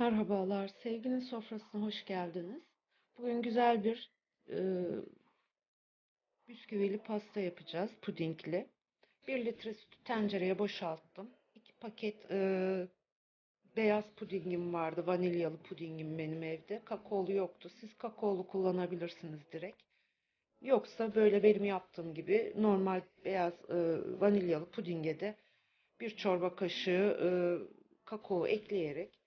Merhabalar, sevginin sofrasına hoş geldiniz. Bugün güzel bir e, bisküvili pasta yapacağız, pudingli. 1 litre sütü tencereye boşalttım. 2 paket e, beyaz pudingim vardı, vanilyalı pudingim benim evde. Kakaolu yoktu. Siz kakaolu kullanabilirsiniz direkt. Yoksa böyle benim yaptığım gibi normal beyaz e, vanilyalı pudinge de bir çorba kaşığı e, kakao ekleyerek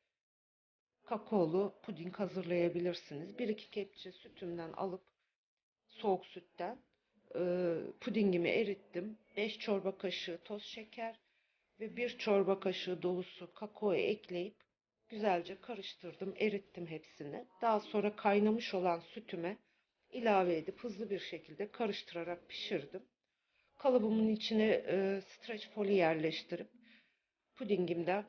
kakaolu puding hazırlayabilirsiniz. 1-2 kepçe sütümden alıp soğuk sütten e, pudingimi erittim. 5 çorba kaşığı toz şeker ve 1 çorba kaşığı dolusu kakao ekleyip güzelce karıştırdım, erittim hepsini. Daha sonra kaynamış olan sütüme ilave edip hızlı bir şekilde karıştırarak pişirdim. Kalıbımın içine e, streç foli yerleştirip pudingimden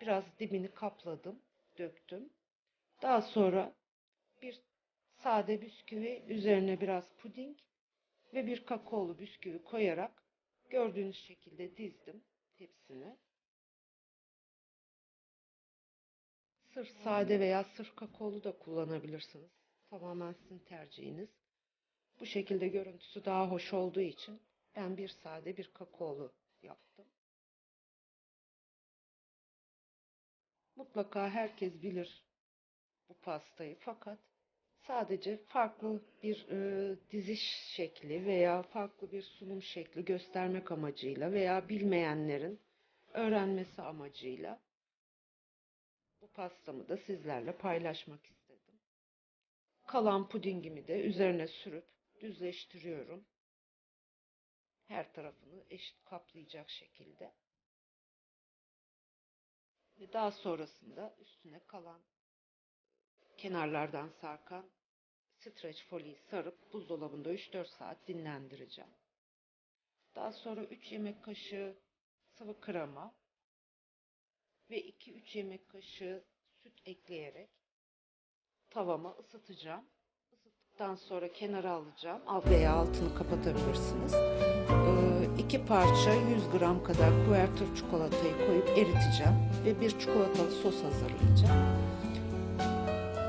biraz dibini kapladım döktüm. Daha sonra bir sade bisküvi üzerine biraz puding ve bir kakaolu bisküvi koyarak gördüğünüz şekilde dizdim hepsini. Sırf sade veya sırf kakaolu da kullanabilirsiniz. Tamamen sizin tercihiniz. Bu şekilde görüntüsü daha hoş olduğu için ben bir sade bir kakaolu yaptım. Mutlaka herkes bilir bu pastayı fakat sadece farklı bir e, diziş şekli veya farklı bir sunum şekli göstermek amacıyla veya bilmeyenlerin öğrenmesi amacıyla bu pastamı da sizlerle paylaşmak istedim. Kalan pudingimi de üzerine sürüp düzleştiriyorum. Her tarafını eşit kaplayacak şekilde. Ve daha sonrasında üstüne kalan kenarlardan sarkan streç foliyi sarıp buzdolabında 3-4 saat dinlendireceğim. Daha sonra 3 yemek kaşığı sıvı krema ve 2-3 yemek kaşığı süt ekleyerek tavama ısıtacağım. Isıttıktan sonra kenara alacağım. Veya altını kapatabilirsiniz. Ee, iki parça 100 gram kadar kuvertür çikolatayı koyup eriteceğim. Ve bir çikolatalı sos hazırlayacağım.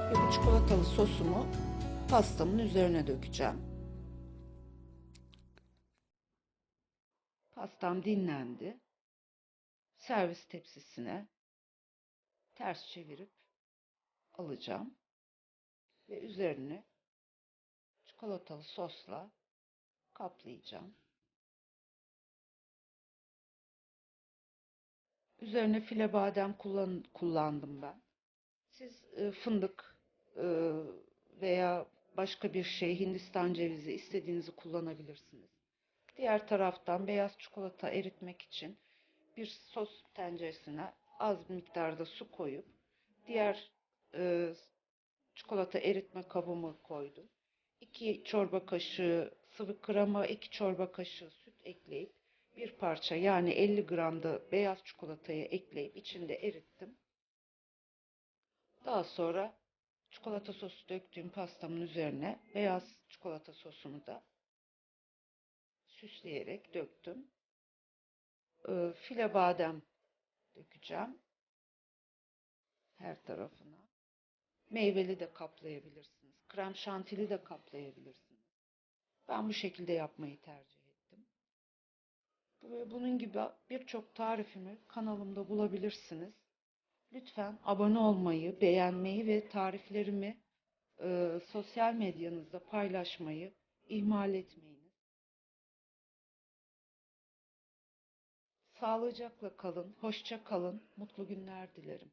Ve bu çikolatalı sosumu pastamın üzerine dökeceğim. Pastam dinlendi. Servis tepsisine ters çevirip alacağım. Ve üzerine çikolatalı sosla kaplayacağım. Üzerine file badem kullan, kullandım ben. Siz e, fındık e, veya başka bir şey Hindistan cevizi istediğinizi kullanabilirsiniz. Diğer taraftan beyaz çikolata eritmek için bir sos tenceresine az miktarda su koyup diğer e, çikolata eritme kabımı koydum. 2 çorba kaşığı sıvı krema, 2 çorba kaşığı süt ekleyip bir parça yani 50 gram da beyaz çikolatayı ekleyip içinde erittim. Daha sonra çikolata sosu döktüğüm pastamın üzerine beyaz çikolata sosunu da süsleyerek döktüm. Ee, file badem dökeceğim. Her tarafına. Meyveli de kaplayabilirsiniz. Krem şantili de kaplayabilirsiniz. Ben bu şekilde yapmayı tercih bunun gibi birçok tarifimi kanalımda bulabilirsiniz. Lütfen abone olmayı, beğenmeyi ve tariflerimi e, sosyal medyanızda paylaşmayı ihmal etmeyiniz. Sağlıcakla kalın, hoşça kalın, mutlu günler dilerim.